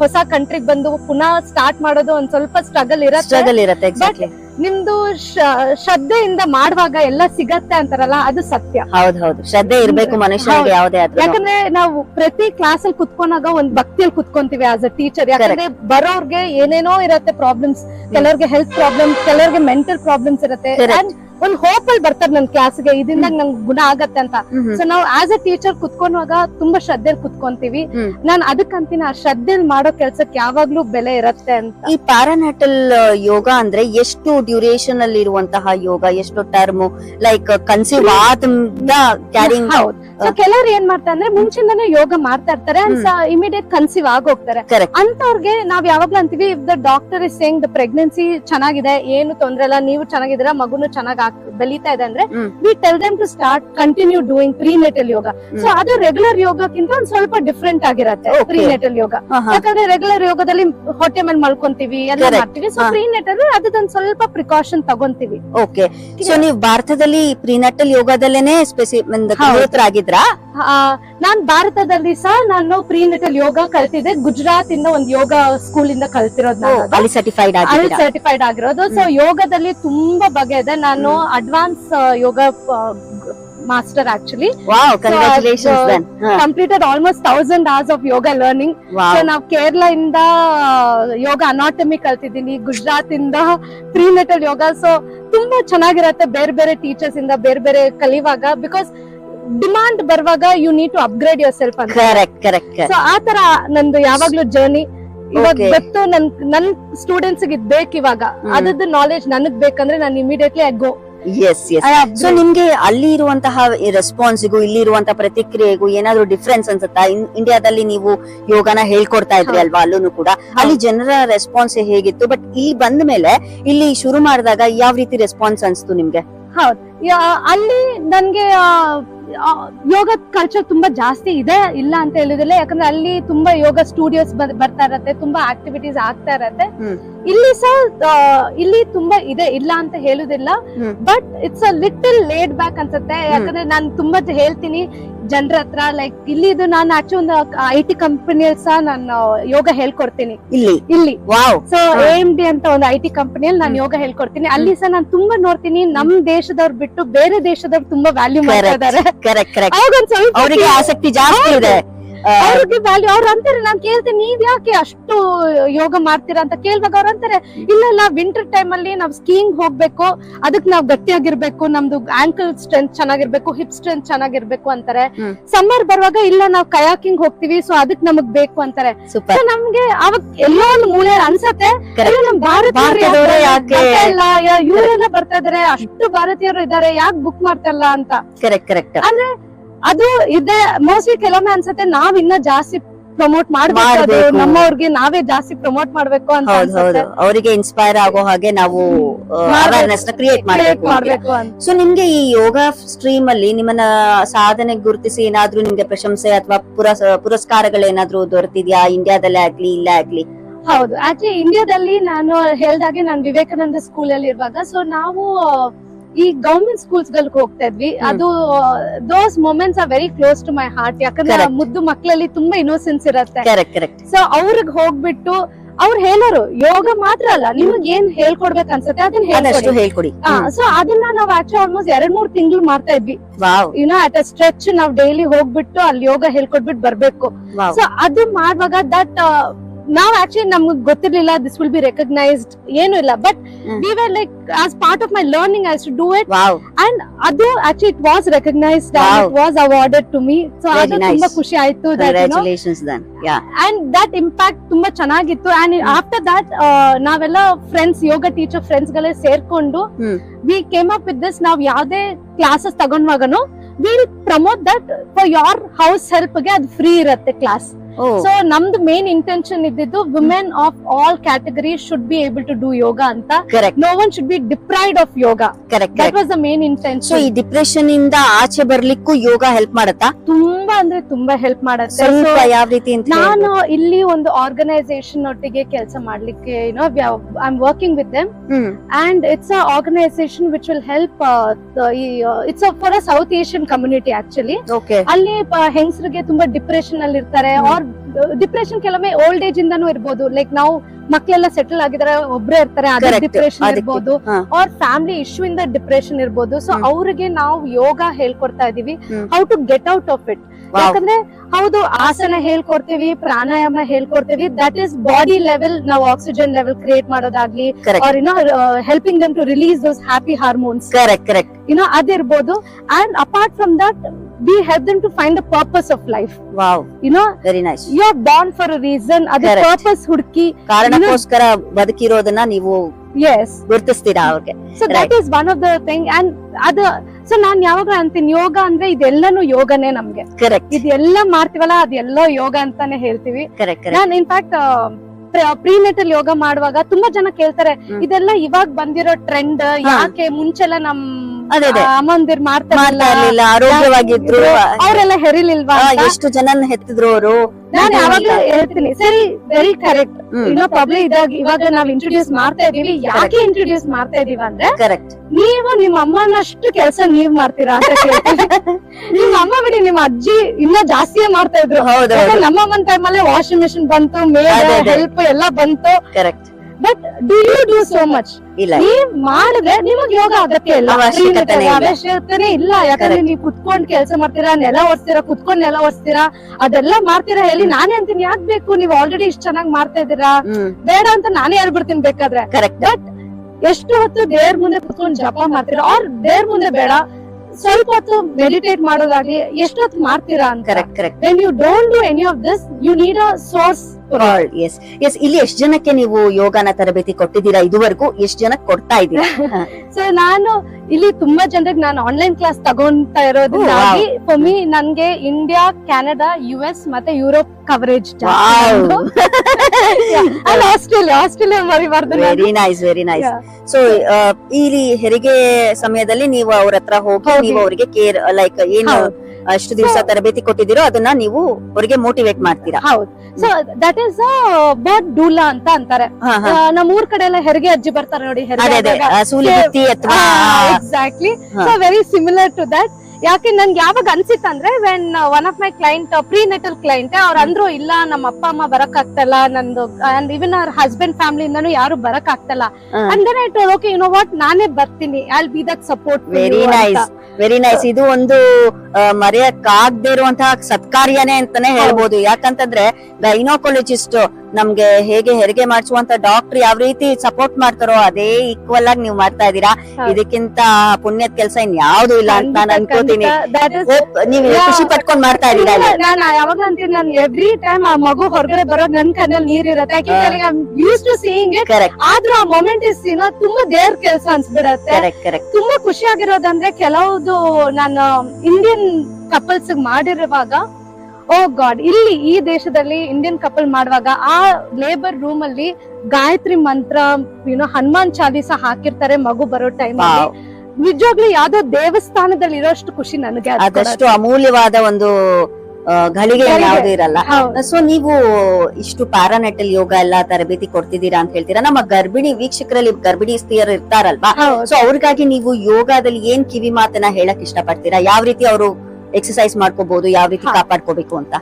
[SPEAKER 2] ಹೊಸ ಕಂಟ್ರಿಗೆ ಬಂದು ಪುನಃ ಸ್ಟಾರ್ಟ್ ಮಾಡೋದು ಒಂದ್ ಸ್ವಲ್ಪ ಸ್ಟ್ರಗಲ್ ಇರುತ್ತೆ.
[SPEAKER 1] ಸ್ಟ್ರಗಲ್ ಇರತ್ತೆ ಎಕ್ಸಾಕ್ಟ್ಲಿ
[SPEAKER 2] ನಿಮ್ದು ಶ್ರದ್ಧೆಯಿಂದ ಮಾಡುವಾಗ ಎಲ್ಲ ಸಿಗತ್ತೆ ಅಂತಾರಲ್ಲ ಅದು ಸತ್ಯ.
[SPEAKER 1] ಹೌದು ಹೌದು. ಶ್ರದ್ಧೆ ಇರಬೇಕು. ಮನುಷ್ಯನಿಗೆ ಯಾವುದೇ
[SPEAKER 2] ಯಾಕಂದ್ರೆ ನಾವು ಪ್ರತಿ ಕ್ಲಾಸ್ ಅಲ್ಲಿ ಕುತ್ಕೊಂಡಾಗ ಒಂದ್ ಭಕ್ತಿಯಲ್ಲಿ ಕುತ್ಕೊಂತೀವಿ ಆಸ್ ಅ ಟೀಚರ್ ಯಾಕಂದ್ರೆ ಬರೋರ್ಗೆ ಏನೇನೋ ಇರತ್ತೆ ಪ್ರಾಬ್ಲಮ್ಸ್ ಕೆಲವ್ರಿಗೆ ಹೆಲ್ತ್ ಪ್ರಾಬ್ಲಮ್ಸ್ ಕೆಲವ್ರಿಗೆ ಮೆಂಟಲ್ ಪ್ರಾಬ್ಲಮ್ಸ್ ಇರತ್ತೆ. ಒಂದ್ ಹೋಪ್ ಅಲ್ಲಿ ಬರ್ತಾರೆ ನನ್ ಕ್ಲಾಸ್ಗೆ ಇದರಿಂದ ನಂಗೆ ಗುಣ ಆಗತ್ತೆ ಅಂತ. ಸೊ ನಾವು ಆಸ್ ಅ ಟೀಚರ್ ಕುತ್ಕೊಂಡಾಗ ತುಂಬಾ ಶ್ರದ್ಧೆಲ್ ಕುತ್ಕೊಂತೀವಿ. ನಾನ್ ಅದಕ್ಕಂತೀನಿ ಆ ಶ್ರದ್ಧೆಲ್ ಮಾಡೋ ಕೆಲ್ಸಕ್ಕೆ ಯಾವಾಗ್ಲೂ ಬೆಲೆ ಇರತ್ತೆ ಅಂತ.
[SPEAKER 1] ಈ ಪ್ಯಾರಾನಾಟಲ್ ಯೋಗ ಅಂದ್ರೆ ಎಷ್ಟು ಡ್ಯೂರೇಷನ್ ಅಲ್ಲಿ ಇರುವಂತಹ ಯೋಗ? ಎಷ್ಟು term like conceive carrying
[SPEAKER 2] so ಕೆಲವ್ರು ಏನ್ ಮಾಡ್ತಾರೆ ಅಂದ್ರೆ ಮುಂಚಿಂದಾನೇ ಯೋಗ ಮಾಡ್ತಾ ಇರ್ತಾರೆ ಇಮಿಡಿಯೇಟ್ ಕನ್ಸಿವ್ ಆಗೋಗ್ತಾರೆ. ಅಂತವ್ರಿಗೆ ನಾವ್ ಯಾವಾಗ್ಲೂ ಅಂತೀವಿ the doctor is saying the pregnancy ಚೆನ್ನಾಗಿದೆ ಏನು ತೊಂದ್ರೆ ಇಲ್ಲ ನೀವು ಚೆನ್ನಾಗಿದ್ದೀರಾ ಮಗುನು ಚೆನ್ನಾಗಿ ಬೆಳೀತಾ ಇದೆ ಅಂದ್ರೆ we tell them to start continue doing prenatal yoga so ಅದು ರೆಗ್ಯುಲರ್ ಯೋಗಕ್ಕಿಂತ ಒಂದ್ ಸ್ವಲ್ಪ ಡಿಫ್ರೆಂಟ್ ಆಗಿರತ್ತೆ ಪ್ರೀನೆಟಲ್ ಯೋಗ. ಯಾಕಂದ್ರೆ ರೆಗ್ಯುಲರ್ ಯೋಗದಲ್ಲಿ ಹೊಟ್ಟೆ ಮೇಲೆ ಮಲ್ಕೊಂತೀವಿ ಎಲ್ಲ. ಮಾಡ್ತೀವಿ. ಸೊ. ಪ್ರೀನೇಟಲ್ ಅದೊಂದ್ ಸ್ವಲ್ಪ ಪ್ರಿಕಾಷನ್ ತಗೊಂತೀವಿ.
[SPEAKER 1] ಓಕೆ ಸೊ ನೀವು ಭಾರತದಲ್ಲಿ ಪ್ರಿನಟಲ್ ಯೋಗದಲ್ಲೇನೆ ಸ್ಪೆಸಿ. ಆಗಿದ್ರಾ
[SPEAKER 2] ನಾನ್ ಭಾರತದಲ್ಲಿ ಸಹ ನಾನು ಪ್ರೀನಿಟಲ್ ಯೋಗ ಕಲ್ತಿದ್ದೆ. ಗುಜರಾತ್ ಇಂದ ಒಂದು ಯೋಗ ಸ್ಕೂಲ್ ಇಂದ ಕಲ್ತಿರೋದು.
[SPEAKER 1] ಅಲ್ಲಿ ಸರ್ಟಿಫೈಡ್
[SPEAKER 2] ಅಲ್ಲಿ ಸರ್ಟಿಫೈಡ್ ಆಗಿರೋದು. ಸೊ ಯೋಗದಲ್ಲಿ ತುಂಬಾ ಬಗೆ ಇದೆ. ನಾನು advance yoga master actually completed almost thousand hours of yoga learning so
[SPEAKER 1] ನಾವು
[SPEAKER 2] ನಾವ್ ಕೇರಳ ಇಂದ ಯೋಗ ಅನಾಟಮಿ ಕಲ್ತಿದ್ದೀನಿ. ಗುಜರಾತ್ ಇಂದ ಪ್ರೀನೆಟಲ್ ಯೋಗ. ಸೊ ತುಂಬಾ ಚೆನ್ನಾಗಿರತ್ತೆ. ಬೇರೆ ಬೇರೆ ಟೀಚರ್ಸ್ ಇಂದ ಬೇರೆ ಬೇರೆ ಕಲಿಯುವಾಗ. ಬಿಕಾಸ್ ಡಿಮಾಂಡ್ ಬರುವಾಗ you need to upgrade yourself ಅಂತ
[SPEAKER 1] ಕರೆಕ್ಟ್ ಕರೆಕ್ಟ್
[SPEAKER 2] ಸೊ ಆ ತರ ನಂದು ಯಾವಾಗ್ಲೂ ಜರ್ನಿ ಇವಾಗ. ಗೊತ್ತು ನನ್ ನನ್ ಸ್ಟೂಡೆಂಟ್ಸ್ ಇದ್ ಬೇಕು ಇವಾಗ. ಅದ್ರದ್ದು ನಾಲೆಜ್ ನನಗ್ ಬೇಕಂದ್ರೆ ನಾನು immediately I go
[SPEAKER 1] yes yes so ನಿಮ್ಗೆ ಅಲ್ಲಿ ಇರುವಂತಹ ರೆಸ್ಪಾನ್ಸ್ ಇಲ್ಲಿ ಇರುವಂತಹ ಪ್ರತಿಕ್ರಿಯೆಗೂ ಏನಾದ್ರೂ ಡಿಫ್ರೆನ್ಸ್ ಅನ್ಸುತ್ತಾ? ಇಂಡಿಯಾದಲ್ಲಿ ನೀವು ಯೋಗನ ಹೇಳ್ಕೊಡ್ತಾ ಇದ್ರಿ. ಅಲ್ವಾ ಅಲ್ಲೂ ಕೂಡ. ಅಲ್ಲಿ ಜನರ ರೆಸ್ಪಾನ್ಸ್ ಹೇಗಿತ್ತು? ಬಟ್ ಇಲ್ಲಿ ಬಂದ ಮೇಲೆ ಇಲ್ಲಿ ಶುರು ಮಾಡಿದಾಗ ಯಾವ ರೀತಿ ರೆಸ್ಪಾನ್ಸ್ ಅನ್ಸ್ತು ನಿಮ್ಗೆ?
[SPEAKER 2] ಹೌದು. ಅಲ್ಲಿ ನನ್ಗೆ ಯೋಗ ಕಲ್ಚರ್ ತುಂಬಾ ಜಾಸ್ತಿ ಇದೆ ಇಲ್ಲ ಅಂತ ಹೇಳುದಿಲ್ಲ. ಯಾಕಂದ್ರೆ ಅಲ್ಲಿ ತುಂಬಾ ಯೋಗ ಸ್ಟುಡಿಯೋಸ್ ಬರ್ತಾ ಇರತ್ತೆ ತುಂಬಾ ಆಕ್ಟಿವಿಟೀಸ್ ಆಗ್ತಾ ಇರತ್ತೆ. ಇಲ್ಲಿ ಸಹ ಇಲ್ಲಿ ತುಂಬಾ ಇದೆ ಇಲ್ಲ ಅಂತ ಹೇಳುದಿಲ್ಲ. But it's a little laid back ಅನ್ಸುತ್ತೆ. ಯಾಕಂದ್ರೆ ನಾನು ತುಂಬಾ ಹೇಳ್ತೀನಿ ಜನರ ಹತ್ರ ಲೈಕ್ ಇಲ್ಲಿ ಇದು ನಾನು ಆಕ್ಚುಲಿ ಒಂದು ಐ ಟಿ ಕಂಪನಿಯಲ್ಲಿ ಸಹ ನಾನು ಯೋಗ ಹೇಳ್ಕೊಡ್ತೀನಿ.
[SPEAKER 1] ಇಲ್ಲಿ?
[SPEAKER 2] ಇಲ್ಲಿ.
[SPEAKER 1] ವಾವ್.
[SPEAKER 2] ಸೊ. ಎಂ ಡಿ ಅಂತ ಒಂದು ಐ ಟಿ ಕಂಪನಿಯಲ್ಲಿ ನಾನು ಯೋಗ ಹೇಳ್ಕೊಡ್ತೀನಿ. ಅಲ್ಲಿ ಸಹ ನಾನು ತುಂಬಾ ನೋಡ್ತೀನಿ ನಮ್ ದೇಶದವ್ರು ಬಿಟ್ಟು ಬೇರೆ ದೇಶದವ್ರು ತುಂಬಾ ವ್ಯಾಲ್ಯೂ ಮಾಡ್ತಾ ಇದಾರೆ.
[SPEAKER 1] ಆಸಕ್ತಿ ಜಾಸ್ತಿ ಇದೆ.
[SPEAKER 2] ಅವ್ರಿಗೆ ವ್ಯಾಲ್ಯೂ ಅವ್ರು ಅಂತಾರೆ ನಾನ್ ಕೇಳ್ತೀನಿ ನೀವ್ ಯಾಕೆ ಅಷ್ಟು ಯೋಗ ಮಾಡ್ತೀರಾ ಅಂತ ಕೇಳಿದಾಗ ಅವ್ರು ಅಂತಾರೆ ಇಲ್ಲ ಇಲ್ಲ ವಿಂಟರ್ ಟೈಮ್ ಅಲ್ಲಿ ನಾವ್ ಸ್ಕೀಯಿಂಗ್ ಹೋಗ್ಬೇಕು ಅದಕ್ ನಾವ್ ಗಟ್ಟಿಯಾಗಿರ್ಬೇಕು ನಮ್ದು ಆಂಕಲ್ ಸ್ಟ್ರೆಂತ್ ಚೆನ್ನಾಗಿರ್ಬೇಕು ಹಿಪ್ ಸ್ಟ್ರೆಂತ್ ಚೆನ್ನಾಗಿರ್ಬೇಕು ಅಂತಾರೆ. ಸಮ್ಮರ್ ಬರುವಾಗ ಇಲ್ಲ ನಾವ್ ಕಯಾಕಿಂಗ್ ಹೋಗ್ತೀವಿ ಸೊ ಅದಕ್ ನಮಗ್ ಬೇಕು ಅಂತಾರೆ. ನಮ್ಗೆ ಅವಾಗ ಎಲ್ಲೋ ಒಂದು ಮೂಲೆ ಅನ್ಸತ್ತೆ? ಇವರೆಲ್ಲ ಬರ್ತಾ ಇದಾರೆ ಅಷ್ಟು ಭಾರತೀಯರು ಇದಾರೆ ಯಾಕೆ ಬುಕ್ ಮಾಡ್ತಾ ಇಲ್ಲ ಅಂತ?
[SPEAKER 1] ಕರೆಕ್ಟ್ ಕರೆಕ್ಟ್
[SPEAKER 2] ಅದು ಇದೆ. ಮೋಸ್ಟ್ಲಿ ಕೆಲವೊಮ್ಮೆ ಅನ್ಸುತ್ತೆ ನಾವ್ ಇನ್ನ ಜಾಸ್ತಿ ಪ್ರಮೋಟ್ ಮಾಡ್ಬೇಕು. ನಮ್ಮವ್ರಿಗೆ ನಾವೇ ಜಾಸ್ತಿ ಪ್ರಮೋಟ್ ಮಾಡ್ಬೇಕು ಅಂತ
[SPEAKER 1] ಹೌದು ಅವರಿಗೆ ಇನ್ಸ್ಪೈರ್ ಆಗೋ ಹಾಗೆ ನಾವು ಅವೇರ್ನೆಸ್ನ ಕ್ರಿಯೇಟ್ ಮಾಡಬೇಕು. ಸೊ ನಿಮ್ಗೆ ಈ ಯೋಗ ಸ್ಟ್ರೀಮ್ ಅಲ್ಲಿ ನಿಮ್ಮನ್ನ ಸಾಧನೆ ಗುರುತಿಸಿ ಏನಾದ್ರೂ ನಿಮ್ಗೆ ಪ್ರಶಂಸೆ ಅಥವಾ ಪುರಸ್ಕಾರಗಳು ಪುರಸ್ಕಾರಗಳೇನಾದ್ರೂ ದೊರೆತಿದ್ಯಾ? ಇಂಡಿಯಾದಲ್ಲೇ ಆಗ್ಲಿ ಇಲ್ಲೇ ಆಗ್ಲಿ?
[SPEAKER 2] ಹೌದು. ಆಕ್ಚುಲಿ ಇಂಡಿಯಾದಲ್ಲಿ ನಾನು ಹೇಳ್ದಾಗೆ ನಾನು ವಿವೇಕಾನಂದ ಸ್ಕೂಲ್ ಅಲ್ಲಿ ಇರುವಾಗ. ಸೊ ನಾವು ಈ ಗೌರ್ಮೆಂಟ್ ಸ್ಕೂಲ್ಸ್ ಗಳಿಗೆ ಹೋಗ್ತಾ ಇದ್ವಿ. ಅದು those moments are very close to my heart ಯಾಕಂದ್ರೆ ಮುದ್ದು ಮಕ್ಕಳಲ್ಲಿ ತುಂಬಾ ಇನ್ನೋಸೆನ್ಸ್ ಇರುತ್ತೆ. ಸೊ ಅವ್ರಿಗೆ ಹೋಗ್ಬಿಟ್ಟು ಅವ್ರು ಹೇಳೋರು ಯೋಗ ಮಾತ್ರ ಅಲ್ಲ ನಿಮ್ಗೆ ಏನ್ ಹೇಳ್ಕೊಡ್ಬೇಕು ಅನ್ಸುತ್ತೆ ಅದನ್ನ ಹೇಳ್ಕೊಡಿ. ಸೊ ಅದನ್ನ ನಾವ್ ಆಕ್ಚುಲಿ ಆಲ್ಮೋಸ್ಟ್ ಎರಡ್ ಮೂರ್ ತಿಂಗಳು ಮಾಡ್ತಾ ಇದ್ವಿ. You know at a stretch ನಾವ್ ಡೈಲಿ ಹೋಗ್ಬಿಟ್ಟು ಅಲ್ಲಿ ಯೋಗ ಹೇಳ್ಕೊಟ್ಬಿಟ್ಟು ಬರ್ಬೇಕು. ಸೊ ಅದು ಮಾಡುವಾಗ ದಟ್ ನಾವ್ ಆಕ್ಚುಲಿ ನಮ್ಗೆ ಗೊತ್ತಿರ್ಲಿಲ್ಲ. ದಿಸ್ ವಿಲ್ ಬಿ ರೆಕಗ್ನೈಸ್ಡ್ ಏನು ಇಲ್ಲ. But. We were like as part of my learning is to do it and ಅದು actually it was recognised. It was awarded to me so ಅದು ತುಂಬಾ ಖುಷಿ ಆಯ್ತು ಅಂಡ್ ದಟ್ ಇಂಪ್ಯಾಕ್ಟ್ ತುಂಬಾ ಚೆನ್ನಾಗಿತ್ತು. ಅಂಡ್ ಆಫ್ಟರ್ ದಟ್ ನಾವೆಲ್ಲ ಫ್ರೆಂಡ್ಸ್ ಯೋಗ ಟೀಚರ್ ಫ್ರೆಂಡ್ಸ್ ಗಳೇ ಸೇರ್ಕೊಂಡು we came up with this ನಾವ್ ಯಾವ್ದೇ classes ತಗೊಂಡ್ವಾಗನು will promote that for your house ಹೆಲ್ಪ್ಗೆ ಅದು ಫ್ರೀ ಇರತ್ತೆ ಕ್ಲಾಸ್ ಸೊ ನಮ್ದು ಮೇನ್ ಇಂಟೆನ್ಷನ್ ಇದ್ದಿದ್ದು women of all category should be able to do yoga ಅಂತ. No one should be deprived of yoga
[SPEAKER 1] correct
[SPEAKER 2] that was the main
[SPEAKER 1] intention
[SPEAKER 2] intention
[SPEAKER 1] ಈ ಡಿಪ್ರೆಷನ್ ಇಂದ ಆಚೆ ಬರ್ಲಿಕ್ಕೂ ಯೋಗ ಹೆಲ್ಪ್ ಮಾಡತ್ತಾ?
[SPEAKER 2] ತುಂಬಾ ಅಂದ್ರೆ ತುಂಬಾ ಹೆಲ್ಪ್ ಮಾಡುತ್ತೆ.
[SPEAKER 1] ಯಾವ ರೀತಿ
[SPEAKER 2] ನಾನು ಇಲ್ಲಿ ಒಂದು ಆರ್ಗನೈಸೇಷನ್ ಒಟ್ಟಿಗೆ ಕೆಲಸ ಮಾಡ್ಲಿಕ್ಕೆ you know I am working with them and it's a organisation which will help it's for a South Asian community actually
[SPEAKER 1] okay
[SPEAKER 2] ಅಲ್ಲಿ ಪ- ಹೆಂಗಸರಿಗೆ ತುಂಬಾ ಡಿಪ್ರೆಷನ್ ಅಲ್ಲಿ ಇರ್ತಾರೆ ಆರ್ ಡಿಪ್ರೆಷನ್ ಕೆಲವೊಮ್ಮೆ ಓಲ್ಡ್ ಏಜ್ ಇಂದಾನು ಇರ್ಬೋದು. ಲೈಕ್ ನಾವು ಮಕ್ಕಳೆಲ್ಲ ಸೆಟಲ್ ಆಗಿದ್ರೆ ಒಬ್ರೇ ಇರ್ತಾರೆ ಅದೇ. ಡಿಪ್ರೆಷನ್. ಇರ್ಬೋದು. ಅವ್ರ ಫ್ಯಾಮಿಲಿ ಇಶ್ಯೂ ಇಂದ ಡಿಪ್ರೆಷನ್ ಇರ್ಬೋದು. ಸೊ. ಅವ್ರಿಗೆ ನಾವು ಯೋಗ ಹೇಳ್ಕೊಡ್ತಾ ಇದೀವಿ. How to get out of it ಯಾಕಂದ್ರೆ ಹೌದು ಆಸನ ಹೇಳ್ಕೊಡ್ತೀವಿ ಪ್ರಾಣಾಯಾಮ ಹೇಳ್ಕೊಡ್ತೀವಿ. ದಟ್ ಇಸ್ ಬಾಡಿ ಲೆವೆಲ್ ನಾವು ಆಕ್ಸಿಜನ್ ಲೆವೆಲ್ ಕ್ರಿಯೇಟ್ ಮಾಡೋದಾಗ್ಲಿ or you know helping them to release those happy hormones
[SPEAKER 1] correct correct
[SPEAKER 2] you know ಅದಿರ್ಬೋದು. And apart from that we help them to find the purpose of life
[SPEAKER 1] wow
[SPEAKER 2] you know
[SPEAKER 1] very nice
[SPEAKER 2] you are born for a reason ಅದ್ರ
[SPEAKER 1] Correct.
[SPEAKER 2] ಪರ್ಪಸ್ ಹುಡುಕಿ
[SPEAKER 1] ಕಾರಣಕ್ಕೋಸ್ಕರ ಬದುಕಿರೋದನ್ನ ನೀವು
[SPEAKER 2] ಎಸ್
[SPEAKER 1] ಗುರುತಿಸ್ತೀರಾ ಅವ್ರಿಗೆ?
[SPEAKER 2] So that is one of the thing and ಅದು ಸೊ ನಾನ್ ಯಾವಾಗ ಅಂತೀನಿ ಯೋಗ ಅಂದ್ರೆ ಇದೆಲ್ಲನೂ ಯೋಗನೇ ನಮ್ಗೆ.
[SPEAKER 1] ಕರೆಕ್ಟ್
[SPEAKER 2] ಇದೆಲ್ಲ ಮಾಡ್ತೀವಲ್ಲ ಅದೆಲ್ಲೋ ಯೋಗ ಅಂತಾನೆ ಹೇಳ್ತೀವಿ.
[SPEAKER 1] ಕರೆಕ್ಟ್
[SPEAKER 2] ನಾನ್ ಇನ್ಫ್ಯಾಕ್ಟ್ ಪ್ರೀನೆಟಲ್ ಯೋಗ ಮಾಡುವಾಗ ತುಂಬಾ ಜನ ಕೇಳ್ತಾರೆ ಇದೆಲ್ಲ ಇವಾಗ ಬಂದಿರೋ ಟ್ರೆಂಡ್ ಯಾಕೆ ಮುಂಚೆಲ್ಲ ನಮ್
[SPEAKER 1] ಅದೇ, ಅದೇ.
[SPEAKER 2] ಅಮ್ಮಂದಿರ್ ಮಾಡ್ತಾ
[SPEAKER 1] ಮಾಡ್ತಾ ಇರ್ಲಿಲ್ಲ ಆರೋಗ್ಯವಾಗಿದ್ರು.
[SPEAKER 2] ಅವರೆಲ್ಲ ಹೆರಿಲಿಲ್ವಾ
[SPEAKER 1] ಎಷ್ಟು ಜನ ಹೆತ್ತಿದ್ರು ಅವರು?
[SPEAKER 2] ನಾನು ಯಾವಾಗ್ಲೂ ಹೇಳ್ತೀನಿ ಸರಿ ವೆರಿ ಕರೆಕ್ಟ್ ಇನ್ನೂ ಪ್ರಾಬ್ಲಮ್ ಇದಾಗ ಇವಾಗ ನಾವ್ ಇಂಟ್ರೊಡ್ಯೂಸ್ ಮಾಡ್ತಾ ಇದೀವಿ ಯಾಕೆ ಇಂಟ್ರೊಡ್ಯೂಸ್ ಮಾಡ್ತಾ ಇದೀವಿ ಅಂದ್ರೆ
[SPEAKER 1] ಕರೆಕ್ಟ್
[SPEAKER 2] ನೀವು ನಿಮ್ಮ ಅಮ್ಮನಷ್ಟು ಕೆಲಸ ನೀವ್ ಮಾಡ್ತೀರಾ ಅಂತ ನಿಮ್ಮ ಅಮ್ಮ ಬಿಡಿ ನಿಮ್ಮ ಅಜ್ಜಿ ಇನ್ನ ಜಾಸ್ತಿಯೇ ಮಾಡ್ತಾ ಇದ್ರು. ನಮ್ಮ ಅಮ್ಮನ ಟೈಮಲ್ಲೇ ವಾಷಿಂಗ್ ಮೆಷಿನ್ ಬಂತು
[SPEAKER 1] ಮೇಲ್.
[SPEAKER 2] ಹೆಲ್ಪ್ ಎಲ್ಲ ಬಂತು.
[SPEAKER 1] Correct
[SPEAKER 2] but do you do so much
[SPEAKER 1] ಇಲ್ಲ.
[SPEAKER 2] ನೀವ್ ಮಾಡಿದ್ರೆ ನಿಮಗ್ ಯೋಗ ಅಗತ್ಯ ಇಲ್ಲ.
[SPEAKER 1] ಅವಶ್ಯಕತೆನೇ ಇಲ್ಲ.
[SPEAKER 2] ಯಾಕಂದ್ರೆ ನೀವ್ ಕುತ್ಕೊಂಡ್ ಕೆಲಸ ಮಾಡ್ತೀರಾ ನೆಲ ಒರ್ಸ್ತೀರಾ ಕುತ್ಕೊಂಡ್ ನೆಲ ಒರ್ಸ್ತೀರಾ ಅದೆಲ್ಲ ಮಾಡ್ತೀರಾ ಹೇಳಿ ನಾನೇ ಅಂತೀನಿ. ಯಾಕ್ ಬೇಕು ನೀವು ಆಲ್ರೆಡಿ ಇಷ್ಟ ಚೆನ್ನಾಗಿ ಮಾಡ್ತಾ ಇದೀರಾ
[SPEAKER 1] ಹ್ಮ್.
[SPEAKER 2] ಬೇಡ ಅಂತ ನಾನೇ ಹೇಳ್ಬಿಡ್ತೀನಿ ಬೇಕಾದ್ರೆ. ಬಟ್ ಎಷ್ಟು ಹೊತ್ತು ದೇವ್ರ ಮುಂದೆ ಕುತ್ಕೊಂಡ್ ಜಪ ಮಾಡ್ತೀರಾ? ಅವ್ರ ದೇವ್ರ ಮುಂದೆ ಬೇಡ. ಸ್ವಲ್ಪ ಹೊತ್ತು ಮೆಡಿಟೇಟ್ ಮಾಡೋದಾಗ್ಲಿ ಎಷ್ಟೊತ್ತು ಮಾಡ್ತೀರಾ ಅಂತ.
[SPEAKER 1] Correct correct
[SPEAKER 2] you don't do any of this you need a a
[SPEAKER 1] ಎಸ್ ಎಸ್ ಇಲ್ಲಿ ಎಷ್ಟ್ ಜನಕ್ಕೆ ನೀವು ಯೋಗನ ತರಬೇತಿ ಕೊಟ್ಟಿದ್ದೀರಾ ಇದುವರೆಗೂ? ಎಷ್ಟ್ ಜನಕ್ಕೆ ಕೊಡ್ತಾ ಇದ್ದೀರಾ?
[SPEAKER 2] ಸೊ ನಾನು ಇಲ್ಲಿ ತುಂಬಾ ಜನರಿಗೆ ನಾನು ಆನ್ಲೈನ್ ಕ್ಲಾಸ್ ತಗೊಂತಾ ಇರೋದ್ರಿಂದಾಗಿ ಫಾರ್ ಮೀ ನನ್ಗೆ ಇಂಡಿಯಾ ಕೆನಡಾ ಯು ಎಸ್ ಮತ್ತೆ Europe coverage Australia Australia ಮರಿಬಾರ್ದು.
[SPEAKER 1] Very nice very nice. So ಇಲ್ಲಿ ಹೆರಿಗೆ ಸಮಯದಲ್ಲಿ ನೀವು ಅವ್ರ ಹತ್ರ ಹೋಗಿ. ನೀವು ಅವರಿಗೆ ಕೇರ್ ಲೈಕ್ ಏನು. ಅಷ್ಟು ದಿವಸ ತರಬೇತಿ ಕೊಟ್ಟಿದ್ದೀರೋ ಅದನ್ನ ನೀವು ಅವರಿಗೆ ಮೋಟಿವೇಟ್ ಮಾಡ್ತೀರಾ.
[SPEAKER 2] ಹೌದು. So that is birth doula ಅಂತ ಅಂತಾರೆ.
[SPEAKER 1] ಹಾ, ಹಾ.
[SPEAKER 2] ಆ, ನಮ್ ಊರ್ ಕಡೆ ಎಲ್ಲ ಹೆರಿಗೆ ಅಜ್ಜಿ ಬರ್ತಾರೆ ನೋಡಿ
[SPEAKER 1] ಅಥವಾ
[SPEAKER 2] exactly. So very similar to that ಯಾಕೆ ನನ್ಗೆ ಯಾವಾಗ ಅನ್ಸಿತ್ತಂದ್ರೆ when one of my client prenatal client ಅವ್ರ ಅಂದ್ರು ಇಲ್ಲ ನಮ್ಮ ಅಪ್ಪ ಅಮ್ಮ ಬರಕ್ ಆಗ್ತಲ್ಲ ನಂದು ಅಂಡ್ ಇವನ್ ಅವ್ರ ಹಸ್ಬೆಂಡ್ ಫ್ಯಾಮಿಲಿಂದನೂ ಯಾರು ಬರಕ್ ಆಗ್ತಲ್ಲ. ಅಂದ್ರೆ ಓಕೆ ಯು ನೋ ವಾಟ್ ನಾನೇ ಬರ್ತೀನಿ. I'll be that support
[SPEAKER 1] very nice very nice ಇದು ಒಂದು ಮರೆಯಕ್ಕಾಗದೇ ಮರೆಯಕ್ಕಾಗ್ದೇ ಇರುವಂತಹ ಸತ್ಕಾರ್ಯನೇ ಅಂತಾನೆ ಹೇಳ್ಬೋದು. ಯಾಕಂತಂದ್ರೆ ಗೈನೋಕೊಲಜಿಸ್ಟ್ ನಮ್ಗೆ ಹೇಗೆ ಹೆರಿಗೆ ಮಾಡಿಸುವಂತ ಡಾಕ್ಟರ್ ಯಾವ ರೀತಿ ಸಪೋರ್ಟ್ ಮಾಡ್ತಾರೋ ಅದೇ ಈಕ್ವಲ್ ಆಗಿ ನೀವು ಮಾಡ್ತಾ
[SPEAKER 2] ಇದೀರಾ
[SPEAKER 1] ಇದಕ್ಕಿಂತ ಪುಣ್ಯದ ಕೆಲಸ ಇನ್ ಯಾವ್ದು ಇಲ್ಲ ಅಂತ ನಾನು ಅನ್ಕೋತೀನಿ. ನೀವು ಖುಷಿ ಪಟ್ಕೊಂಡ್ ಮಾಡ್ತಾ ಇದೀರಾ.
[SPEAKER 2] ನಾನು ಯಾವಾಗ ಅಂತೀನಿ ನಾನು ಎವ್ರಿ ಟೈಮ್ ಆ ಮಗು ಹೊರಗಡೆ ಬರೋದ್ ನನ್ ಕಣ್ಣಲ್ಲಿ ನೀರ್ ಇರುತ್ತೆ. Use to seeing it
[SPEAKER 1] correct
[SPEAKER 2] ಆದ್ರೂ ಆ ಮೊಮೆಂಟ್ ಇಸ್ ಏನೋ ತುಂಬಾ ದೇವ್ರ ಕೆಲಸ ಅನ್ಸ್ಬಿಡತ್ತೆ. ತುಂಬಾ ಖುಷಿ ಆಗಿರೋದಂದ್ರೆ ಕೆಲವುದು ನಾನು ಇಂಡಿಯನ್ ಕಪಲ್ಸ್ ಮಾಡಿರುವಾಗ ಓ ಗಾಡ್ ಇಲ್ಲಿ ಈ ದೇಶದಲ್ಲಿ ಇಂಡಿಯನ್ ಕಪಲ್ ಮಾಡುವಾಗ ಆ ಲೇಬರ್ ರೂಮ್ ಅಲ್ಲಿ ಗಾಯತ್ರಿ ಮಂತ್ರ ಏನೋ ಹನುಮಾನ್ ಚಾಲೀಸ ಹಾಕಿರ್ತಾರೆ ಮಗು ಬರೋ ಟೈಮ್ ನಿಜವಾಗ್ಲೂ ಯಾವ್ದೋ ದೇವಸ್ಥಾನದಲ್ಲಿ ಇರೋಷ್ಟು ಖುಷಿ ನನಗೆ ಅದಷ್ಟು
[SPEAKER 1] ಅಮೂಲ್ಯವಾದ ಒಂದು ಗಳಿಗೆ
[SPEAKER 2] ಗಳಿಗೆ.
[SPEAKER 1] ಯಾವ್ದು ಇರಲ್ಲ. ಸೊ ನೀವು ಇಷ್ಟು ಪ್ಯಾರಾನೆಟಲ್ ಯೋಗ ಎಲ್ಲ ತರಬೇತಿ ಕೊಡ್ತಿದ್ದೀರಾ ಅಂತ ಹೇಳ್ತೀರಾ? ನಮ್ಮ ಗರ್ಭಿಣಿ ವೀಕ್ಷಕರಲ್ಲಿ ಗರ್ಭಿಣಿ ಸ್ತ್ರೀಯರು ಇರ್ತಾರಲ್ವಾ. ಸೊ ಅವ್ರಿಗಾಗಿ ನೀವು ಯೋಗದಲ್ಲಿ ಏನ್ ಕಿವಿ ಮಾತನ್ನ ಹೇಳಕ್ ಇಷ್ಟಪಡ್ತೀರಾ? ಯಾವ ರೀತಿ ಅವರು ಎಕ್ಸರ್ಸೈಸ್ ಮಾಡ್ಕೋಬಹುದು ಯಾವ ರೀತಿ. ಕಾಪಾಡ್ಕೋಬೇಕು ಅಂತ.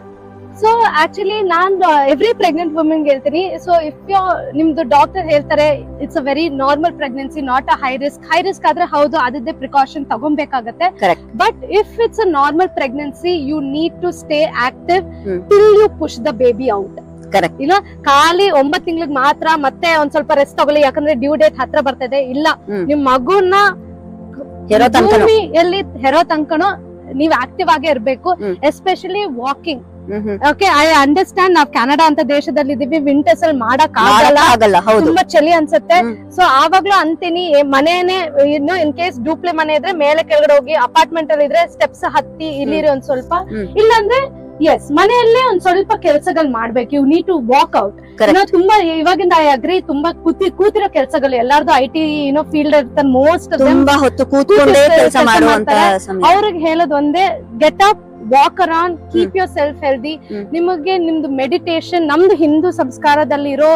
[SPEAKER 2] ಸೊ ಆಕ್ಚುಲಿ ನಾನ್ ಎವ್ರಿ ಪ್ರೆಗ್ನೆಂಟ್ ವುಮೆನ್ ಹೇಳ್ತೀನಿ. ಸೊ ಇಫ್ ಯು ನಿಮ್ದು ಡಾಕ್ಟರ್ ಹೇಳ್ತಾರೆ it's a very normal pregnancy not a high risk high risk ಆದ್ರೆ ಹೌದು ಅದಕ್ಕೆ precaution ತಗೊಬೇಕಾಗತ್ತೆ. But if it's a normal pregnancy you need to stay active. Till you push the baby out
[SPEAKER 1] correct
[SPEAKER 2] ಇಲ್ಲ ಖಾಲಿ ಒಂಬತ್ ತಿಂಗಳಿಗೆ ಮಾತ್ರ ಮತ್ತೆ ಒಂದ್ ಸ್ವಲ್ಪ ರೆಸ್ಟ್ ತಗೊಳ್ಳಿ. ಯಾಕಂದ್ರೆ ಡ್ಯೂ ಡೇಟ್ ಹತ್ರ ಬರ್ತದೆ. ಇಲ್ಲ. ನಿಮ್ ಮಗುನ
[SPEAKER 1] ಹೆರೋ ತನಕನೂ.
[SPEAKER 2] ನೀವ್ ಆಕ್ಟಿವ್ ಆಗೇ ಇರ್ಬೇಕು. Especially walking okay I understand ನಾವ್ ಕೆನಡಾ ಅಂತ ದೇಶದಲ್ಲಿ ಇದೀವಿ ವಿಂಟರ್ಸ್ ಅಲ್ಲಿ ಮಾಡಕ್ ಆಗಲ್ಲ. ತುಂಬಾ ಚಳಿ ಅನ್ಸುತ್ತೆ. ಸೊ ಆವಾಗ್ಲೂ ಅಂತೀನಿ ಮನೆನೇ ಇನ್ನು ಇನ್ ಕೇಸ್ ಡೂಪ್ಲೆ ಮನೆ ಇದ್ರೆ ಮೇಲೆ ಕೆಳಗಡೆ ಹೋಗಿ ಅಪಾರ್ಟ್ಮೆಂಟ್ ಅಲ್ಲಿ ಇದ್ರೆ ಸ್ಟೆಪ್ಸ್ ಹತ್ತಿ ಇಲ್ಲಿರಿ ಒಂದ್ ಸ್ವಲ್ಪ. ಇಲ್ಲಾಂದ್ರೆ ಎಸ್ ಮನೆಯಲ್ಲೇ ಒಂದ್ ಸ್ವಲ್ಪ ಕೆಲಸಗಳು ಮಾಡ್ಬೇಕು. You need to walk out ತುಂಬಾ ಇವಾಗಿಂದ ಐ ಅಗ್ರಿ ತುಂಬಾ ಕೂತಿ ಕೂತಿರೋ ಕೆಲಸಗಳು ಎಲ್ಲಾರ್ದು ಐ ಟಿ ಏನೋ ಫೀಲ್ಡ್ ಇರ್ತಾರೆ ಮೋಸ್ಟ್
[SPEAKER 1] ತುಂಬಾ ಹೊತ್ತು ಕೂತ್ಕೊಂಡೇ ಕೆಲಸ
[SPEAKER 2] ಅವ್ರಿಗೆ ಹೇಳೋದು ಒಂದೇ get up walk around keep yourself healthy. ನಿಮಗೆ ನಿಮ್ದು ಮೆಡಿಟೇಷನ್ ನಮ್ದು ಹಿಂದೂ ಸಂಸ್ಕಾರದಲ್ಲಿರೋ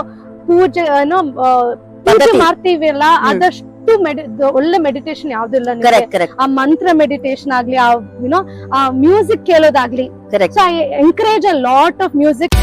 [SPEAKER 2] ಪೂಜೆ ಏನೋ ಪೂಜೆ
[SPEAKER 1] ಮಾಡ್ತೀವಿ
[SPEAKER 2] ಅಲ್ಲ
[SPEAKER 1] ಹ್ಮ್.
[SPEAKER 2] ಅದಷ್ಟು ಮೆಡಿ ಒಳ್ಳೆ ಮೆಡಿಟೇಷನ್ ಯಾವ್ದಿಲ್ಲ ಆ ಮಂತ್ರ ಮೆಡಿಟೇಷನ್ ಆಗ್ಲಿ ಆ ಯುನೋ ಆ music ಕೇಳೋದಾಗ್ಲಿ. So I encourage a lot of music